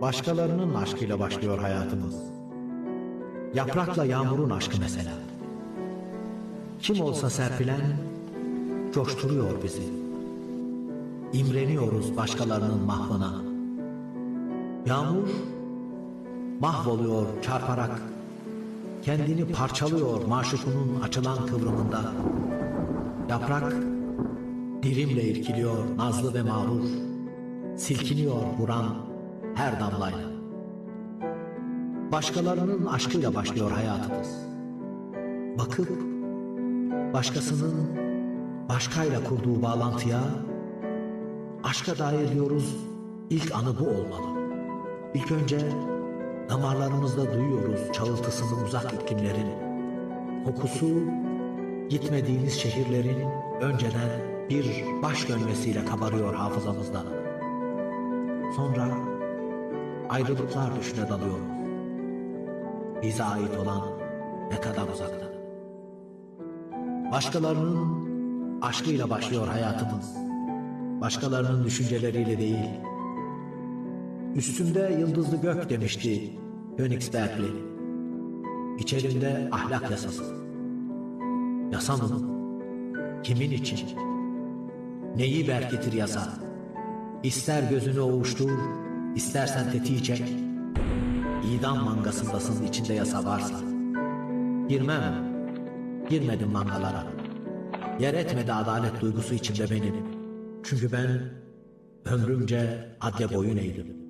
Başkalarının aşkıyla başlıyor hayatımız. Yaprakla yağmurun aşkı mesela. Kim olsa serpilen coşturuyor bizi. İmreniyoruz başkalarının mahvına. Yağmur mahvoluyor çarparak. Kendini parçalıyor maşukunun açılan kıvrımında. Yaprak dirimle irkiliyor nazlı ve mağrur. Silkiniyor vuran her damlayla. Başkalarının aşkıyla başlıyor hayatımız. Bakıp başkasının başkayla kurduğu bağlantıya aşka dair diyoruz ilk anı bu olmalı. İlk önce damarlarımızda duyuyoruz çağıltısını uzak iklimlerin, kokusu gitmediğimiz şehirlerin önceden bir baş dönmesiyle kabarıyor hafızamızda. Sonra ayrılıklar düşüne dalıyoruz. Bize ait olan ne kadar uzakta. Başkalarının aşkıyla başlıyor hayatımız. Başkalarının düşünceleriyle değil. Üstümde yıldızlı gök demişti Königsbergli. İçerimde ahlak yasası. Yasa? Kimin için? Neyi berketir yasa? İster gözünü ovuştur, istersen tetiği çek. İdam mangasındasın içinde yasa varsa. Girmem, girmedim mangalara. Yer etmedi adalet duygusu içimde benim. Çünkü ben ömrümce adle boyun eğdim.